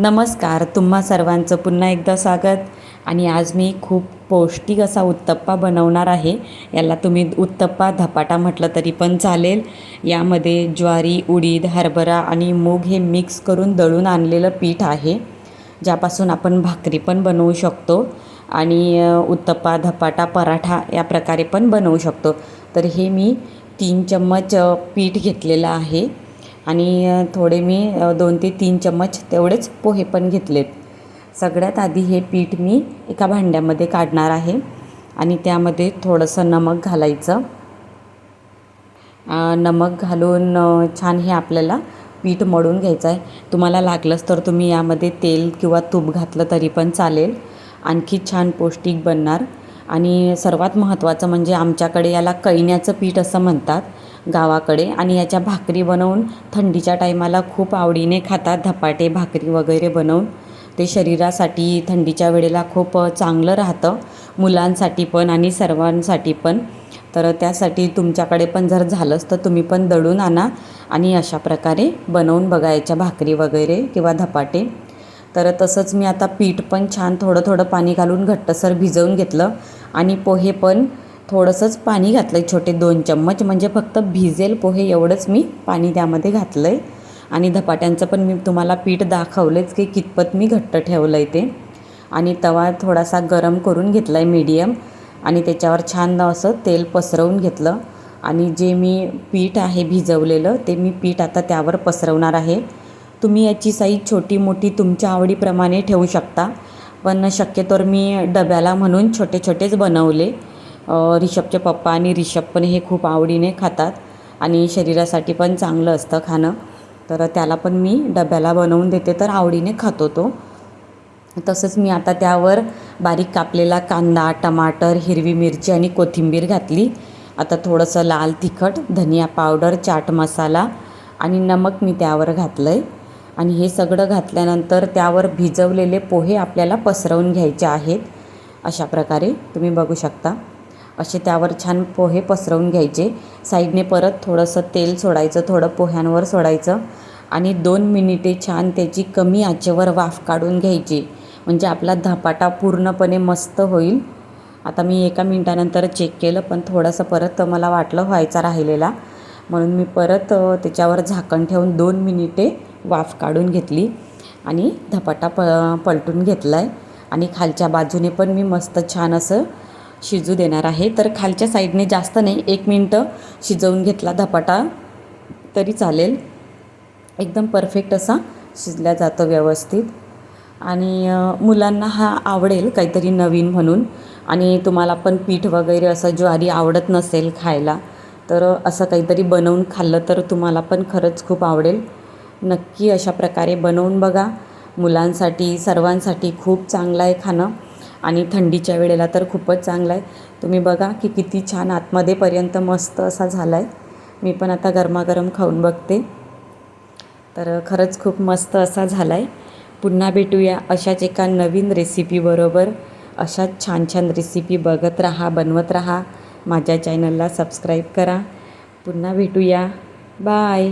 नमस्कार तुम्हा सर्वांचं पुन्हा एकदा स्वागत. आणि आज मी खूप पौष्टिक असा उत्तप्पा बनवणार आहे. याला तुम्ही उत्तप्पा धपाटा म्हटलं तरी पण चालेल. यामध्ये ज्वारी उडीद हरभरा आणि मूग हे मिक्स करून दळून आणलेलं पीठ आहे ज्यापासून आपण भाकरी पण बनवू शकतो. आणि उत्तप्पा धपाटा पराठा या प्रकारे पण बनवू शकतो. तर हे मी तीन चम्मच पीठ घेतलेलं आहे. आणि थोडे मी दोन ते तीन चम्मच तेवढेच पोहे पण घेतलेत. सगळ्यात आधी हे पीठ मी एका भांड्यामध्ये काढणार आहे आणि त्यामध्ये थोडंसं नमक घालायचं. नमक घालून छान हे आपल्याला पीठ मळून घ्यायचं आहे. तुम्हाला लागलंच तर तुम्ही यामध्ये तेल किंवा तूप घातलं तरी पण चालेल. आणखी छान पौष्टिक बनणार. आणि सर्वात महत्त्वाचं म्हणजे आमच्याकडे याला कैन्याचं पीठ असं म्हणतात. गावाकडे आणि याच्या भाकरी बनवून थंडीच्या टायमाला खूप आवडीने खातात धपाटे भाकरी वगैरे बनवून. ते शरीरासाठी थंडीच्या वेळेला खूप चांगलं राहतं मुलांसाठी पण आणि सर्वांसाठी पण. तर त्यासाठी तुमच्याकडे पण जर झालंच तर तुम्ही पण दळून आणा आणि अशा प्रकारे बनवून बघायच्या भाकरी वगैरे किंवा धपाटे. तर तसंच मी आता पीठ पण छान थोडं थोडं पाणी घालून घट्टसर भिजवून घेतलं आणि पोहे पण थोडंसंच पाणी घातलं आहे छोटे दोन चम्मच. म्हणजे फक्त भिजेल पोहे एवढंच मी पाणी त्यामध्ये घातलं आहे आणि धपाट्यांचं पण मी तुम्हाला पीठ दाखवलेच की कितपत मी घट्ट ठेवलं आहे ते. आणि तवा थोडासा गरम करून घेतला आहे मीडियम आणि त्याच्यावर छान असं तेल पसरवून घेतलं. आणि जे मी पीठ आहे भिजवलेलं ते मी पीठ आता त्यावर पसरवणार आहे. तुम्ही याची साईज छोटी मोठी तुमच्या आवडीप्रमाणे ठेवू शकता. पण शक्यतोवर मी डब्याला म्हणून छोटे छोटेच बनवले. रिषभच्या रिषभचे पप्पा आणि रिषभ पण हे खूप आवडीने खातात आणि शरीरासाठी पण चांगलं असतं खाणं. तर त्याला पण मी डब्याला बनवून देते तर आवडीने खातो तो. तसंच मी आता त्यावर बारीक कापलेला कांदा टमाटर हिरवी मिरची आणि कोथिंबीर घातली. आता थोडंसं लाल तिखट धनिया पावडर चाट मसाला आणि नमक मी त्यावर घातलं आहे आणि हे सगळं घातल्यानंतर त्यावर भिजवलेले पोहे आपल्याला पसरवून घ्यायचे आहेत. अशा प्रकारे तुम्ही बघू शकता. असे त्यावर छान पोहे पसरवून घ्यायचे. साईडने परत थोडंसं तेल सोडायचं थोडं पोह्यांवर सोडायचं आणि दोन मिनिटे छान त्याची कमी आचेवर वाफ काढून घ्यायची. म्हणजे आपला धपाटा पूर्णपणे मस्त होईल. आता मी एका मिनटानंतर चेक केलं पण थोडंसं परत मला वाटलं व्हायचा राहिलेला. म्हणून मी परत त्याच्यावर झाकण ठेवून दोन मिनिटे वाफ काढून घेतली आणि धपाटा प पलटून घेतला आहे आणि खालच्या बाजूने पण मी मस्त छान असं शिजू देणार आहे. तर खालच्या साईडने जास्त नाही एक मिनटं शिजवून घेतला धपाटा तरी चालेल. एकदम परफेक्ट असा शिजला जातो व्यवस्थित. आणि मुलांना हा आवडेल काहीतरी नवीन म्हणून. आणि तुम्हाला पण पीठ वगैरे असं ज्वारी आवडत नसेल खायला तर असं काहीतरी बनवून खाल्लं तर तुम्हाला पण खरंच खूप आवडेल. नक्की अशा प्रकारे बनवून बघा. मुलांसाठी सर्वांसाठी खूप चांगलं आहे खाणं. आणि थंडीच्या वेळेला तर खूपच चांगला आहे. तुम्ही बघा की किती छान आतमध्येपर्यंत मस्त असा झाला आहे मी पण आता गरमागरम खाऊन बघते. तर खरंच खूप मस्त असा झाला आहे पुन्हा भेटूया अशाच एका नवीन रेसिपीबरोबर अशाच छान छान रेसिपी बघत राहा बनवत राहा. माझ्या चॅनलला सबस्क्राईब करा. पुन्हा भेटूया. बाय